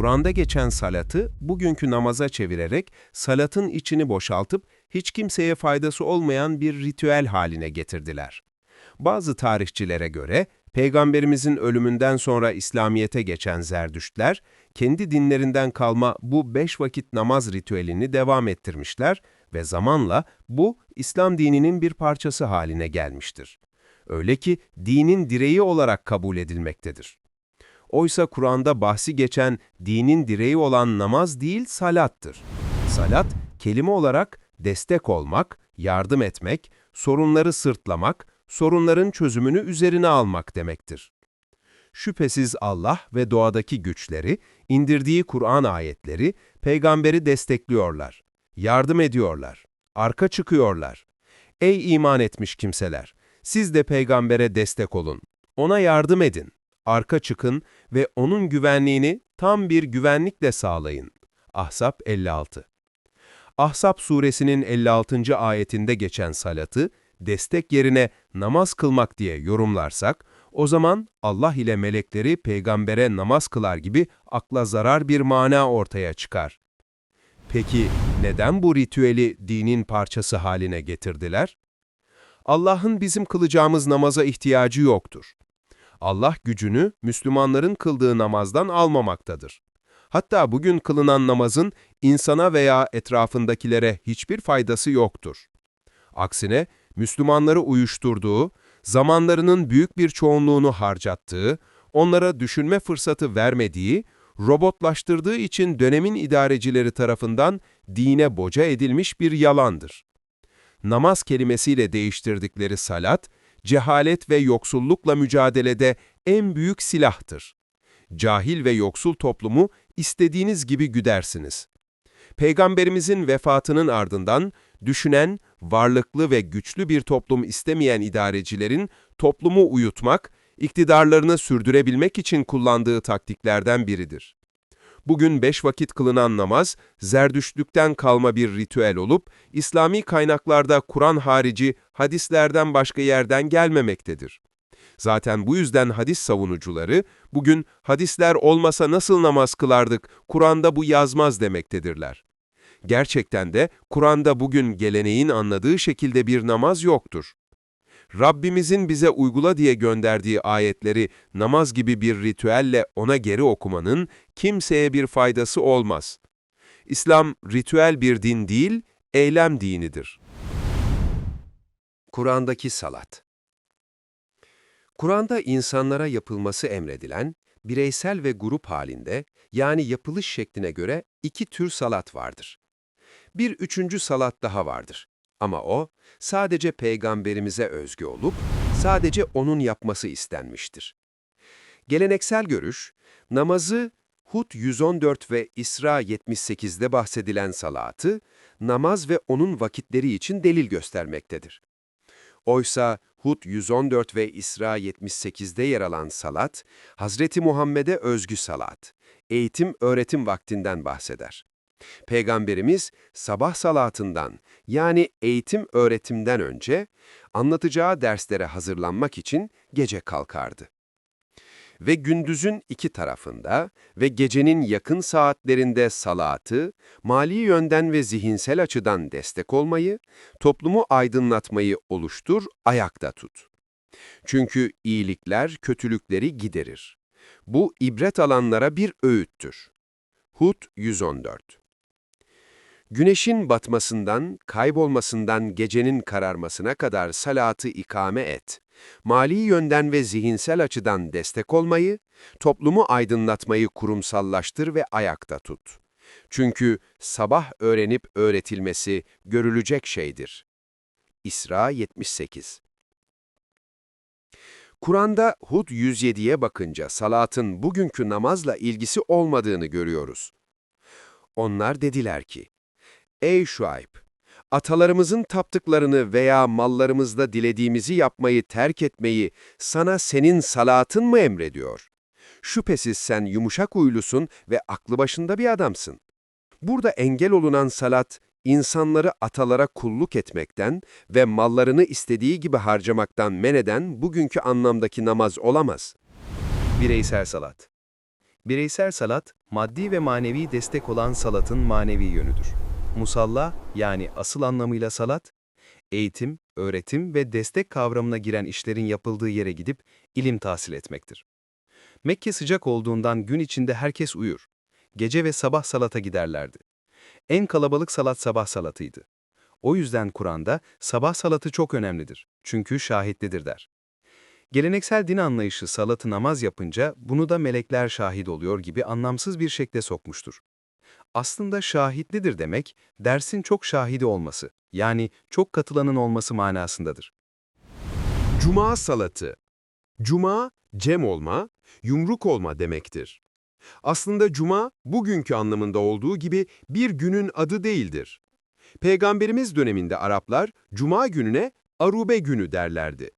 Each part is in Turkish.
Kur'an'da geçen salatı bugünkü namaza çevirerek salatın içini boşaltıp hiç kimseye faydası olmayan bir ritüel haline getirdiler. Bazı tarihçilere göre Peygamberimizin ölümünden sonra İslamiyet'e geçen Zerdüştler, kendi dinlerinden kalma bu beş vakit namaz ritüelini devam ettirmişler ve zamanla bu İslam dininin bir parçası haline gelmiştir. Öyle ki dinin direği olarak kabul edilmektedir. Oysa Kur'an'da bahsi geçen dinin direği olan namaz değil salattır. Salat, kelime olarak destek olmak, yardım etmek, sorunları sırtlamak, sorunların çözümünü üzerine almak demektir. Şüphesiz Allah ve doğadaki güçleri, indirdiği Kur'an ayetleri, peygamberi destekliyorlar, yardım ediyorlar, arka çıkıyorlar. Ey iman etmiş kimseler! Siz de peygambere destek olun, ona yardım edin, arka çıkın ve onun güvenliğini tam bir güvenlikle sağlayın. Ahzab 56 Ahzab suresinin 56. ayetinde geçen salatı, destek yerine namaz kılmak diye yorumlarsak, o zaman Allah ile melekleri peygambere namaz kılar gibi akla zarar bir mana ortaya çıkar. Peki neden bu ritüeli dinin parçası haline getirdiler? Allah'ın bizim kılacağımız namaza ihtiyacı yoktur. Allah gücünü Müslümanların kıldığı namazdan almamaktadır. Hatta bugün kılınan namazın insana veya etrafındakilere hiçbir faydası yoktur. Aksine Müslümanları uyuşturduğu, zamanlarının büyük bir çoğunluğunu harcattığı, onlara düşünme fırsatı vermediği, robotlaştırdığı için dönemin idarecileri tarafından dine boca edilmiş bir yalandır. Namaz kelimesiyle değiştirdikleri salat, cehalet ve yoksullukla mücadelede en büyük silahtır. Cahil ve yoksul toplumu istediğiniz gibi güdersiniz. Peygamberimizin vefatının ardından düşünen, varlıklı ve güçlü bir toplum istemeyen idarecilerin toplumu uyutmak, iktidarlarını sürdürebilmek için kullandığı taktiklerden biridir. Bugün beş vakit kılınan namaz, zerdüştlükten kalma bir ritüel olup, İslami kaynaklarda Kur'an harici hadislerden başka yerden gelmemektedir. Zaten bu yüzden hadis savunucuları, bugün hadisler olmasa nasıl namaz kılardık, Kur'an'da bu yazmaz demektedirler. Gerçekten de Kur'an'da bugün geleneğin anladığı şekilde bir namaz yoktur. Rabbimizin bize uygula diye gönderdiği ayetleri namaz gibi bir ritüelle ona geri okumanın kimseye bir faydası olmaz. İslam ritüel bir din değil, eylem dinidir. Kur'an'daki salat Kur'an'da insanlara yapılması emredilen, bireysel ve grup halinde, yani yapılış şekline göre iki tür salat vardır. Bir üçüncü salat daha vardır. Ama o, sadece peygamberimize özgü olup, sadece onun yapması istenmiştir. Geleneksel görüş, namazı Hud 114 ve İsra 78'de bahsedilen salatı, namaz ve onun vakitleri için delil göstermektedir. Oysa Hud 114 ve İsra 78'de yer alan salat, Hazreti Muhammed'e özgü salat, eğitim-öğretim vaktinden bahseder. Peygamberimiz sabah salatından yani eğitim-öğretimden önce anlatacağı derslere hazırlanmak için gece kalkardı. Ve gündüzün iki tarafında ve gecenin yakın saatlerinde salatı, mali yönden ve zihinsel açıdan destek olmayı, toplumu aydınlatmayı oluştur, ayakta tut. Çünkü iyilikler kötülükleri giderir. Bu ibret alanlara bir öğüttür. Hud 114 Güneşin batmasından, kaybolmasından gecenin kararmasına kadar salatı ikame et. Mali yönden ve zihinsel açıdan destek olmayı, toplumu aydınlatmayı kurumsallaştır ve ayakta tut. Çünkü sabah öğrenip öğretilmesi görülecek şeydir. İsra 78 Kur'an'da Hud 107'ye bakınca salatın bugünkü namazla ilgisi olmadığını görüyoruz. Onlar dediler ki, Ey Şuayb! Atalarımızın taptıklarını veya mallarımızda dilediğimizi yapmayı terk etmeyi sana senin salatın mı emrediyor? Şüphesiz sen yumuşak uylusun ve aklı başında bir adamsın. Burada engel olunan salat, insanları atalara kulluk etmekten ve mallarını istediği gibi harcamaktan men eden bugünkü anlamdaki namaz olamaz. Bireysel salat Bireysel salat, maddi ve manevi destek olan salatın manevi yönüdür. Musalla, yani asıl anlamıyla salat, eğitim, öğretim ve destek kavramına giren işlerin yapıldığı yere gidip ilim tahsil etmektir. Mekke sıcak olduğundan gün içinde herkes uyur. Gece ve sabah salata giderlerdi. En kalabalık salat sabah salatıydı. O yüzden Kur'an'da sabah salatı çok önemlidir. Çünkü şahitlidir der. Geleneksel din anlayışı salatı namaz yapınca bunu da melekler şahit oluyor gibi anlamsız bir şekle sokmuştur. Aslında şahitlidir demek, dersin çok şahidi olması, yani çok katılanın olması manasındadır. Cuma salatı. Cuma, cem olma, yumruk olma demektir. Aslında cuma, bugünkü anlamında olduğu gibi bir günün adı değildir. Peygamberimiz döneminde Araplar, cuma gününe arube günü derlerdi.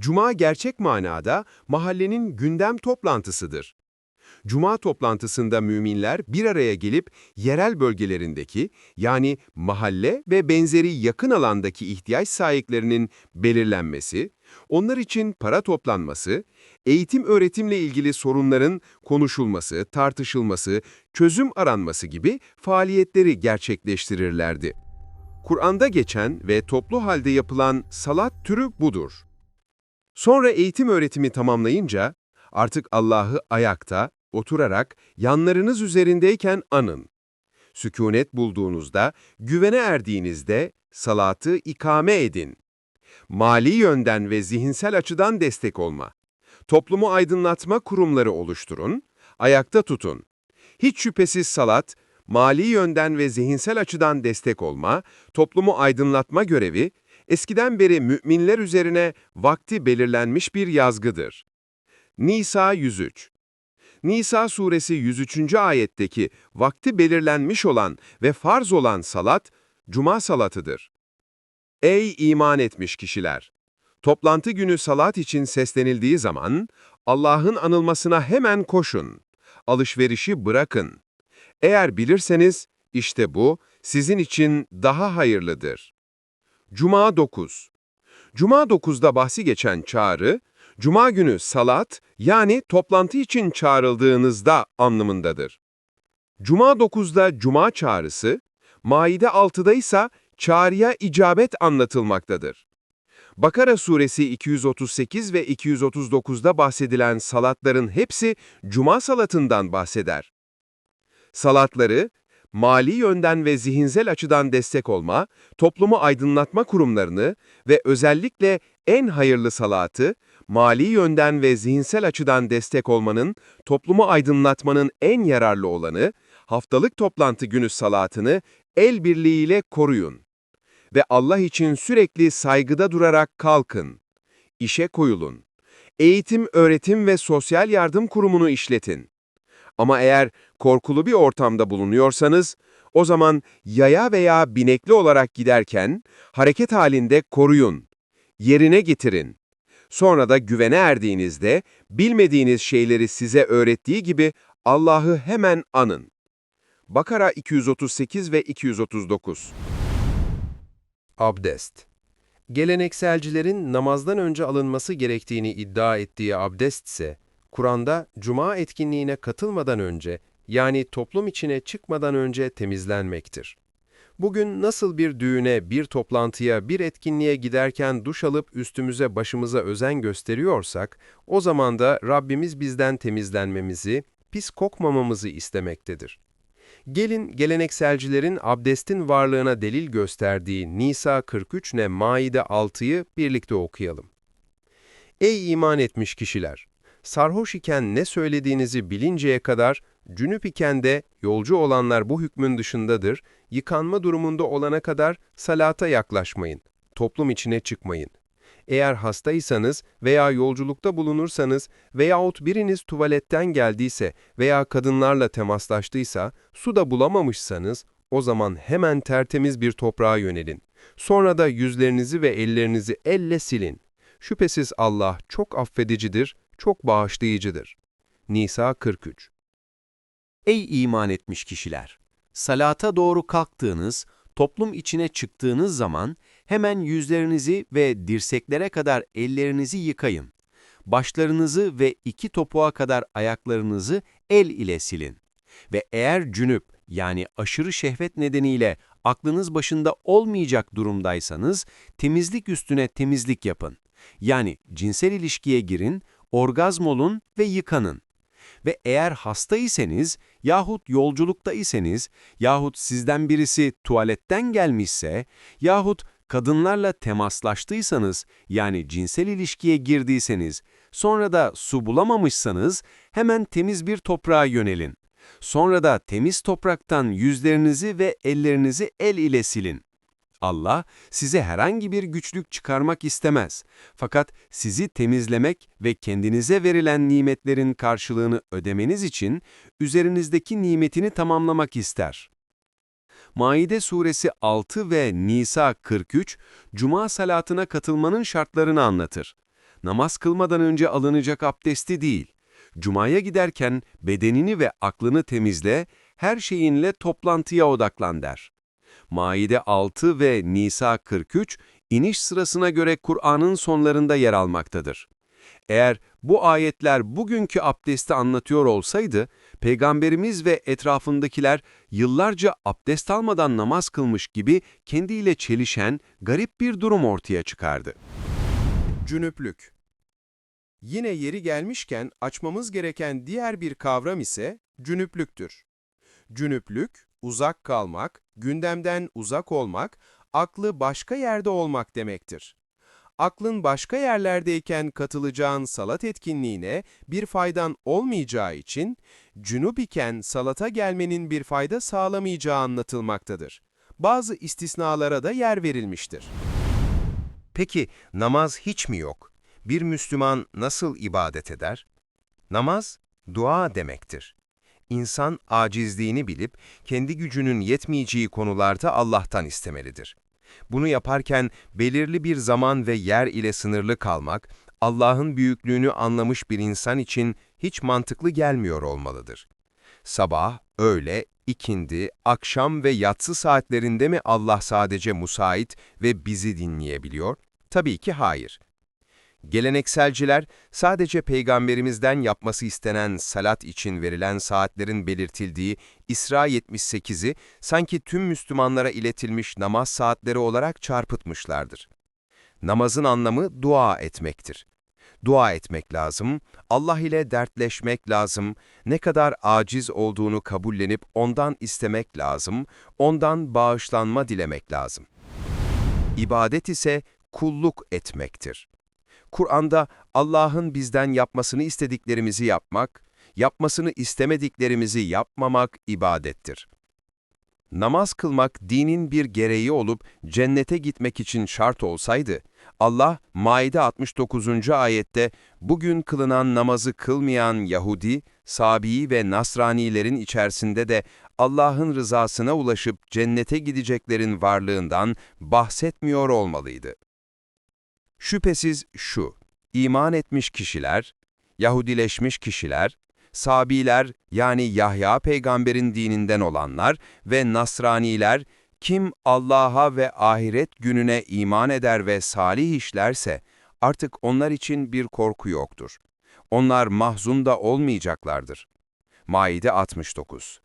Cuma gerçek manada mahallenin gündem toplantısıdır. Cuma toplantısında müminler bir araya gelip yerel bölgelerindeki yani mahalle ve benzeri yakın alandaki ihtiyaç sahiplerinin belirlenmesi, onlar için para toplanması, eğitim öğretimle ilgili sorunların konuşulması, tartışılması, çözüm aranması gibi faaliyetleri gerçekleştirirlerdi. Kur'an'da geçen ve toplu halde yapılan salat türü budur. Sonra eğitim öğretimi tamamlayınca artık Allah'ı ayakta, oturarak yanlarınız üzerindeyken anın. Sükunet bulduğunuzda, güvene erdiğinizde salatı ikame edin. Mali yönden ve zihinsel açıdan destek olma. Toplumu aydınlatma kurumları oluşturun, ayakta tutun. Hiç şüphesiz salat, mali yönden ve zihinsel açıdan destek olma, toplumu aydınlatma görevi, eskiden beri müminler üzerine vakti belirlenmiş bir yazgıdır. Nisa 103 Nisa suresi 103. ayetteki vakti belirlenmiş olan ve farz olan salat, cuma salatıdır. Ey iman etmiş kişiler! Toplantı günü salat için seslenildiği zaman, Allah'ın anılmasına hemen koşun. Alışverişi bırakın. Eğer bilirseniz, işte bu sizin için daha hayırlıdır. Cuma 9 Cuma 9'da bahsi geçen çağrı, Cuma günü salat yani toplantı için çağrıldığınızda anlamındadır. Cuma 9'da Cuma çağrısı, Maide 6'da ise çağrıya icabet anlatılmaktadır. Bakara suresi 238 ve 239'da bahsedilen salatların hepsi Cuma salatından bahseder. Salatları, mali yönden ve zihinsel açıdan destek olma, toplumu aydınlatma kurumlarını ve özellikle en hayırlı salatı, mali yönden ve zihinsel açıdan destek olmanın, toplumu aydınlatmanın en yararlı olanı, haftalık toplantı günü salatını el birliğiyle koruyun. Ve Allah için sürekli saygıda durarak kalkın. İşe koyulun. Eğitim, öğretim ve sosyal yardım kurumunu işletin. Ama eğer korkulu bir ortamda bulunuyorsanız, o zaman yaya veya binekli olarak giderken hareket halinde koruyun, yerine getirin. Sonra da güvene erdiğinizde bilmediğiniz şeyleri size öğrettiği gibi Allah'ı hemen anın. Bakara 238 ve 239 Abdest Gelenekselcilerin namazdan önce alınması gerektiğini iddia ettiği abdest ise, Kur'an'da cuma etkinliğine katılmadan önce, yani toplum içine çıkmadan önce temizlenmektir. Bugün nasıl bir düğüne, bir toplantıya, bir etkinliğe giderken duş alıp üstümüze başımıza özen gösteriyorsak, o zaman da Rabbimiz bizden temizlenmemizi, pis kokmamamızı istemektedir. Gelin gelenekselcilerin abdestin varlığına delil gösterdiği Nisa 43 ne Maide 6'yı birlikte okuyalım. Ey iman etmiş kişiler! Sarhoş iken ne söylediğinizi bilinceye kadar, cünüp iken de yolcu olanlar bu hükmün dışındadır, yıkanma durumunda olana kadar salata yaklaşmayın, toplum içine çıkmayın. Eğer hastaysanız veya yolculukta bulunursanız veyahut biriniz tuvaletten geldiyse veya kadınlarla temaslaştıysa, su da bulamamışsanız, o zaman hemen tertemiz bir toprağa yönelin. Sonra da yüzlerinizi ve ellerinizi elle silin. Şüphesiz Allah çok affedicidir, çok bağışlayıcıdır. Nisa 43 Ey iman etmiş kişiler! Salata doğru kalktığınız, toplum içine çıktığınız zaman hemen yüzlerinizi ve dirseklere kadar ellerinizi yıkayın. başlarınızı ve iki topuğa kadar ayaklarınızı el ile silin. Ve eğer cünüp yani aşırı şehvet nedeniyle aklınız başında olmayacak durumdaysanız temizlik üstüne temizlik yapın. Yani cinsel ilişkiye girin, orgazm olun ve yıkanın. Ve eğer hastaysanız yahut yolculukta iseniz yahut sizden birisi tuvaletten gelmişse yahut kadınlarla temaslaştıysanız yani cinsel ilişkiye girdiyseniz sonra da su bulamamışsanız hemen temiz bir toprağa yönelin. Sonra da temiz topraktan yüzlerinizi ve ellerinizi el ile silin. Allah size herhangi bir güçlük çıkarmak istemez. Fakat sizi temizlemek ve kendinize verilen nimetlerin karşılığını ödemeniz için üzerinizdeki nimetini tamamlamak ister. Maide suresi 6 ve Nisa 43, Cuma salatına katılmanın şartlarını anlatır. Namaz kılmadan önce alınacak abdesti değil, Cuma'ya giderken bedenini ve aklını temizle, her şeyinle toplantıya odaklan der. Maide 6 ve Nisa 43, iniş sırasına göre Kur'an'ın sonlarında yer almaktadır. Eğer bu ayetler bugünkü abdesti anlatıyor olsaydı, Peygamberimiz ve etrafındakiler yıllarca abdest almadan namaz kılmış gibi kendiyle çelişen garip bir durum ortaya çıkardı. Cünüplük. Yine yeri gelmişken açmamız gereken diğer bir kavram ise cünüplüktür. Cünüplük, uzak kalmak, gündemden uzak olmak, aklı başka yerde olmak demektir. Aklın başka yerlerdeyken katılacağın salat etkinliğine bir faydan olmayacağı için, cünüp iken salata gelmenin bir fayda sağlamayacağı anlatılmaktadır. Bazı istisnalara da yer verilmiştir. Peki namaz hiç mi yok? Bir Müslüman nasıl ibadet eder? Namaz, dua demektir. İnsan acizliğini bilip kendi gücünün yetmeyeceği konularda Allah'tan istemelidir. Bunu yaparken belirli bir zaman ve yer ile sınırlı kalmak, Allah'ın büyüklüğünü anlamış bir insan için hiç mantıklı gelmiyor olmalıdır. Sabah, öğle, ikindi, akşam ve yatsı saatlerinde mi Allah sadece musait ve bizi dinleyebiliyor? Tabii ki hayır. Gelenekselciler sadece peygamberimizden yapması istenen salat için verilen saatlerin belirtildiği İsra 78'i sanki tüm Müslümanlara iletilmiş namaz saatleri olarak çarpıtmışlardır. Namazın anlamı dua etmektir. Dua etmek lazım, Allah ile dertleşmek lazım, ne kadar aciz olduğunu kabullenip ondan istemek lazım, ondan bağışlanma dilemek lazım. İbadet ise kulluk etmektir. Kur'an'da Allah'ın bizden yapmasını istediklerimizi yapmak, yapmasını istemediklerimizi yapmamak ibadettir. Namaz kılmak dinin bir gereği olup cennete gitmek için şart olsaydı, Allah Maide 69. ayette bugün kılınan namazı kılmayan Yahudi, Sabi ve Nasranilerin içerisinde de Allah'ın rızasına ulaşıp cennete gideceklerin varlığından bahsetmiyor olmalıydı. Şüphesiz şu, iman etmiş kişiler, Yahudileşmiş kişiler, Sabiler yani Yahya peygamberin dininden olanlar ve Nasraniler, kim Allah'a ve ahiret gününe iman eder ve salih işlerse, artık onlar için bir korku yoktur. Onlar mahzun da olmayacaklardır. Maide 69